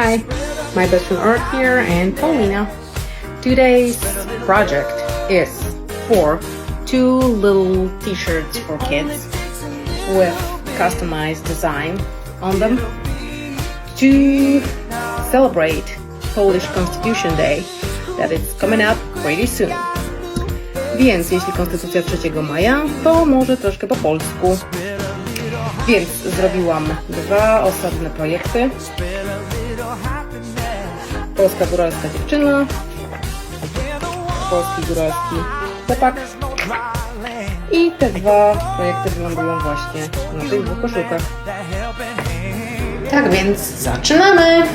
Hi, my best friend Art here and Paulina. Today's project is for two little t-shirts for kids with customized design on them to celebrate Polish Constitution Day that is coming up pretty soon. Więc jeśli Konstytucja 3 maja, to może troszkę po polsku. Więc zrobiłam dwa osobne projekty. Polska góralska dziewczyna, polski góralski chłopak. I te dwa projekty wylądują właśnie na tych dwóch koszulkach. Tak więc zaczynamy!